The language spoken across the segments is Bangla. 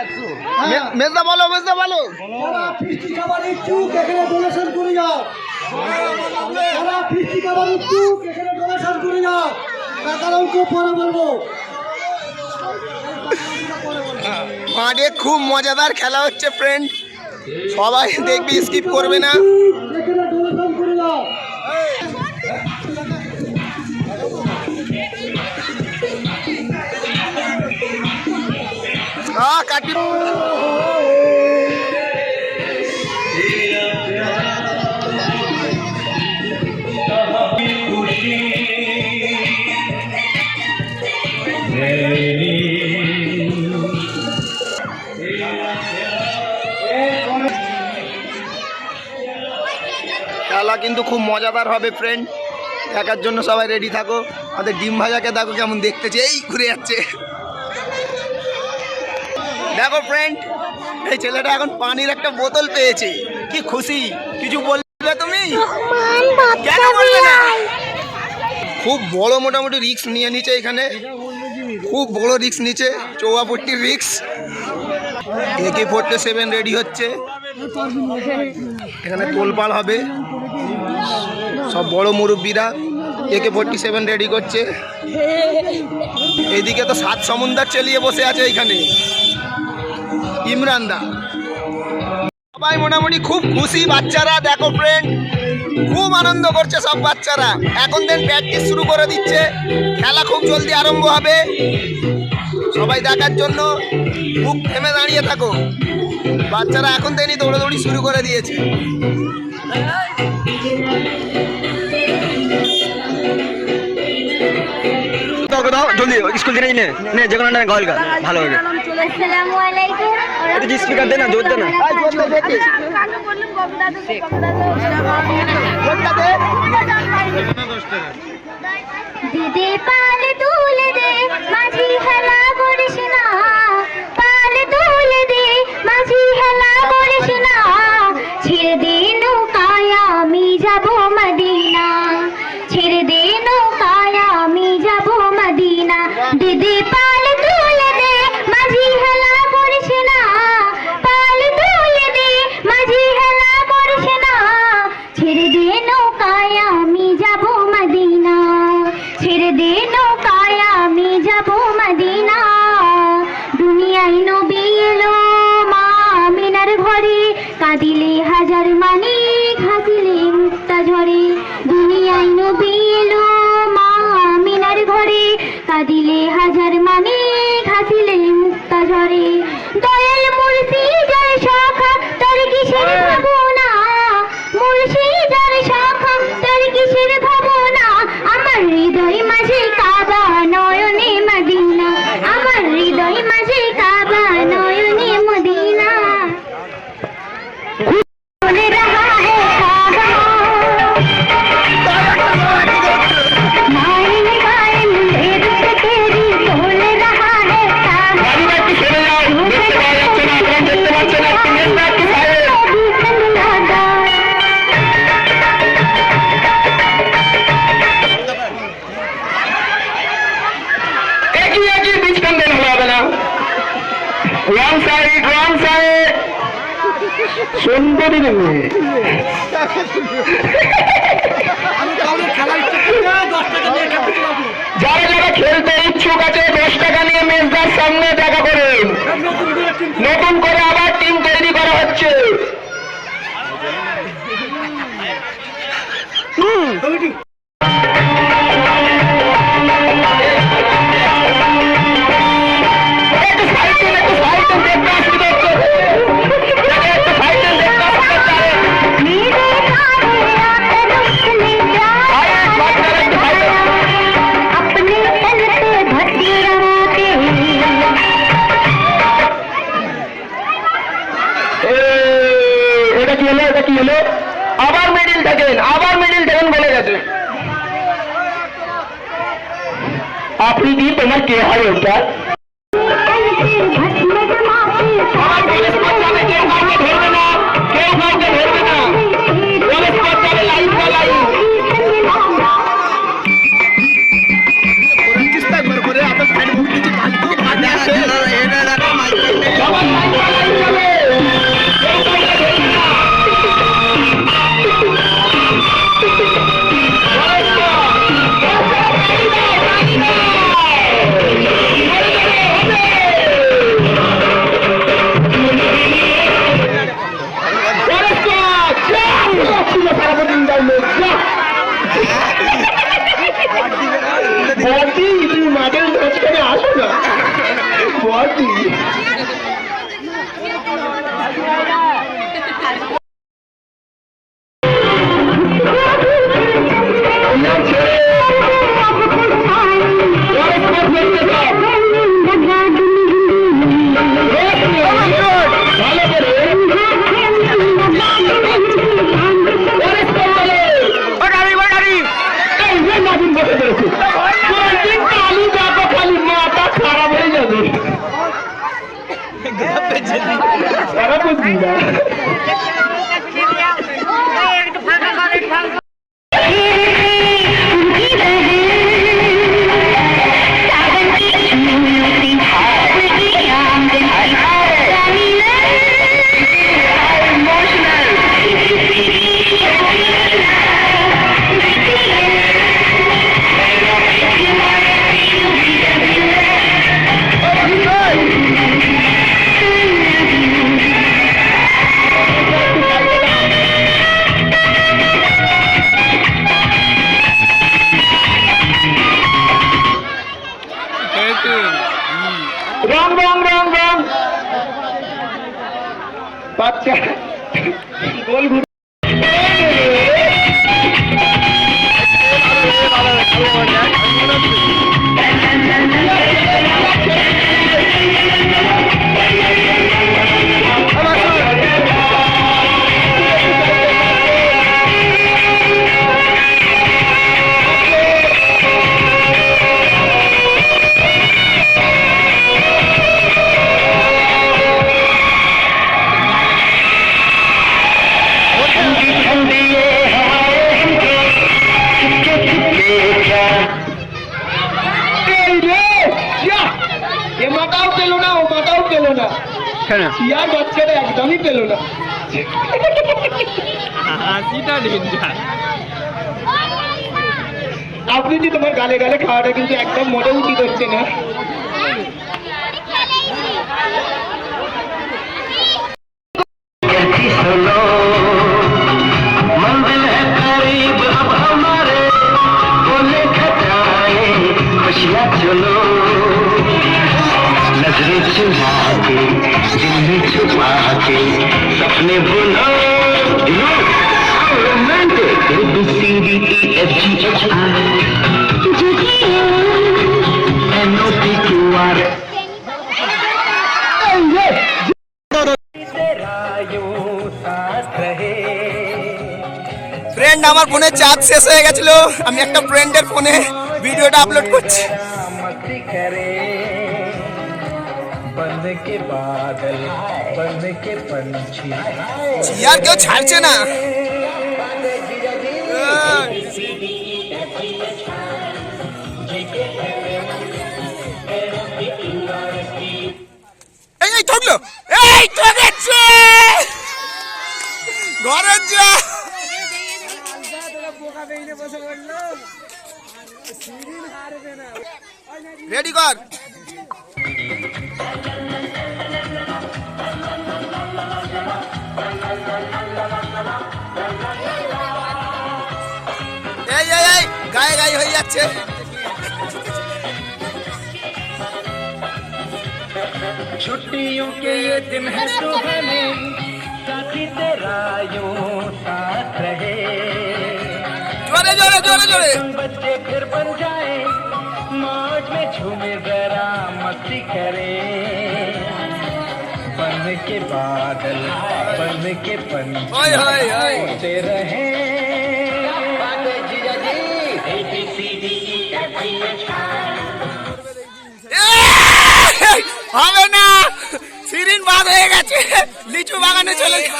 মে- মেজদা বলো মেজদা বলো। যারা ফিস্টি খাবার ইচ্ছুক এখানে ডোনেশন করে যাও। যারা ফিস্টি খাবার ইচ্ছুক এখানে ডোনেশন করে যাও। টাকার অঙ্ক পরে বলব। মাঠে খুব মজাদার খেলা হচ্ছে ফ্রেন্ড সবাই দেখবি স্কিপ করবে না। হ্যাঁ খেলা কিন্তু খুব মজাদার হবে ফ্রেন্ড দেখার জন্য সবাই রেডি থাকো। আমাদের ডিম ভাজাকে দেখো কেমন দেখতেছে। এই, ঘুরে যাচ্ছে। দেখো ফ্রেন্ড এই ছেলেটা এখন পানির একটা বোতল পেয়েছে। কি খুশি কিছু বলবে তুমি? কেন বলবে না? খুব বড় মোটামুটি রিক্স নিয়ে নিচে এখানে। খুব বড় রিক্স নিচে চৌয়াপট্টির রিক্স একে ফোরটে সেভেন রেডি হচ্ছে। এখানে তোলপাল হবে। সব বড় মুরব্বীরা একে ফোরটি সেভেন রেডি করছে। এইদিকে তো সাত সমুন্দর চালিয়ে বসে আছে এখানে। ইমরান দা সবাই মোটামুটি খুব খুশি, বাচ্চারা, দেখো ফ্রেন্ড খুব আনন্দ করছে সব বাচ্চারা। এখন দেন প্র্যাকটিস শুরু করে দিচ্ছে। খেলা খুব জলদি আরম্ভ হবে। সবাই দেখার জন্য খুব থেমে দাঁড়িয়ে থাকো। বাচ্চারা এখন থেকেই দৌড়াদৌড়ি শুরু করে দিয়েছে। দাও জলদি স্কুল থেকে নে নে যে কোনো গল গা ভালো হবে। আসসালামু আলাইকুম একটু যে স্পিকার দে না। জোর দে না দিদি পাল তুলে দে মাঝি হেলা সুন্দরী যারা যারা খেলতে ইচ্ছুক আছে দশ টাকা নিয়ে মেজদার সামনে দেখা করুন। নতুন করে আবার টিম তৈরি করা হচ্ছে। এটা কি হলো এটা কি হলো আবার মিডিল থাকেন আবার মিডিল থাকেন বলে গেছে। আপনি কি তোমার কে হয় ওটা? গোল এ মাটাও পেল না ও মাটাও পেল না। ইয়ার বাচ্চাটা একদমই পেল না। আপনি যে তোমার গালে গালে খাওয়াটা কিন্তু একদম মোটামুটি উচিত হচ্ছে না। के सपने Bulo romantic A B C D E F G H I N O P Q R friend আমার ফোনে চার্জ শেষ হয়ে গেছিল আমি একটা ফ্রেন্ডের ফোনে ভিডিওটা আপলোড করছি मस्ती करे बन के बादल চেয়ার কেউ ছাড়ছে না এই এই থাকল এই থাকছে ঘরের রেডি কর। এই এই এই গায়ে গায়ে হয়ে যাচ্ছে छुट्टियों के ये दिन है सुहाने साथी तेरा यूं साथ रहे জোরে জোরে জোরে জোরে बच्चे फिर बन जाए के बादल बन के पंछी ओए होए होए उड़ते रहे এই, হবে না সিরিন বাদ হয়ে গেছে লিচু বাগানে চলে যা।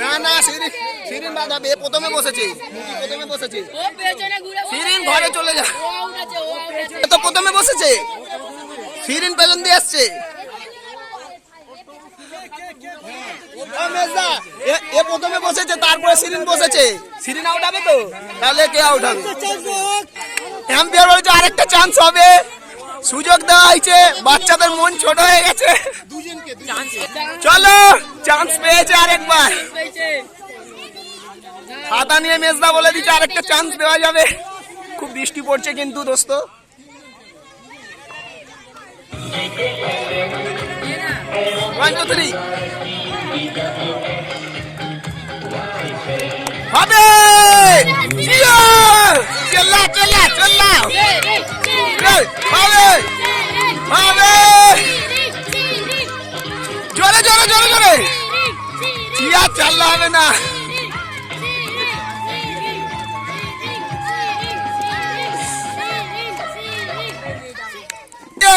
না না সিরিন সিরিন বাদ হবে এ প্রথমে বসেছে প্রথমে বসেছে সিরিন ঘরে চলে যা এ তো প্রথমে বসেছে সিরিন পেছন দিয়ে আসছে এ- প্রথমে বসেছে, তারপরে সিরিন বসেছে। সিরিন আউট হবে তো? তাহলে কে আউট হবে? এম্পিয়ার বলছে, আরেকটা চান্স হবে। সুযোগ দেওয়া হয়েছে, বাচ্চাদের মন ছোট হয়ে গেছে। চলো চান্স পেয়েছে আরেকবার। খাতা নিয়ে মেজদা বলে দিচ্ছে আরেকটা চান্স দেওয়া যাবে। খুব বৃষ্টি পড়ছে কিন্তু, দোস্ত। ওয়ান টু থ্রি হবে! চেল্লা চেল্লা চেল্লা হবে! হবে! জোরে জোরে জোরে জোরে! আর চাল্লা হবে না!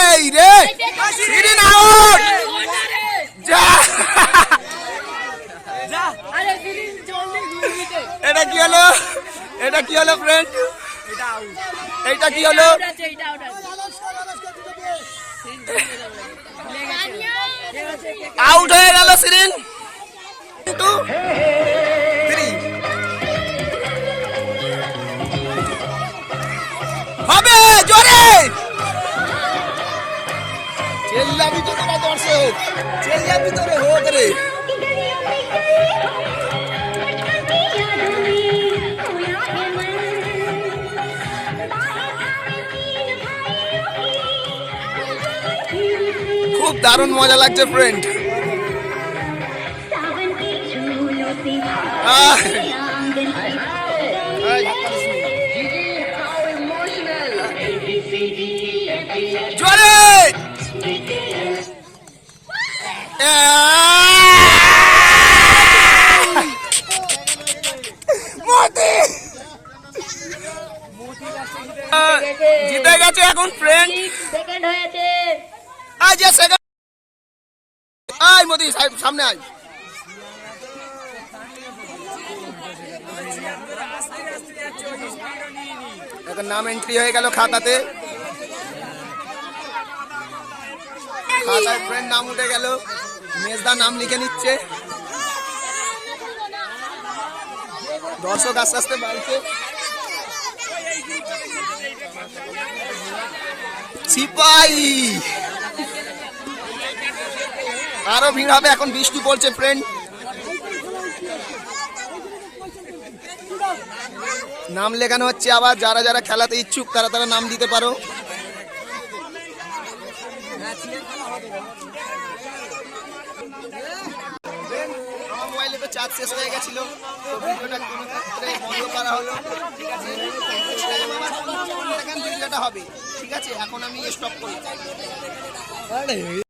এই রে! সিরিন আউট এটা কি হলো? এটা কি হলো ফ্রেন্ড এটা কি হলো? আউট হয়ে গেল সিরিন টু থ্রি হবে জোরে! চেল্লাবি তো তোমার দর্শক চেল্লাবি তোরে হোক রে। খুব দারুণ মজা লাগছে ফ্রেন্ড জোরে! এখন ফ্রেন্ড সেকেন্ড হয়েছে। যে সেকেন্ড আয় মোদি সাহেব সামনে আয়। এখন নাম এন্ট্রি হয়ে গেল খাতাতে। খাতায় ফ্রেন্ড নাম উঠে গেল। মেজদা নাম লিখে নিচ্ছে। দর্শক আস্তে আস্তে বাড়ছে। সিপাই। আরও ভিড় হবে, এখন বৃষ্টি পড়ছে ফ্রেন্ড নাম লেখানো হচ্ছে আবার, যারা যারা খেলাতে ইচ্ছুক, তারা তারা নাম দিতে পারো। চার্জ শেষ হয়ে গেছিল ভিডিওটা কোনো ক্ষেত্রে বন্ধ করা হলো। ঠিক আছে ভিডিওটা হবে ঠিক আছে? এখন আমি স্টপ করি।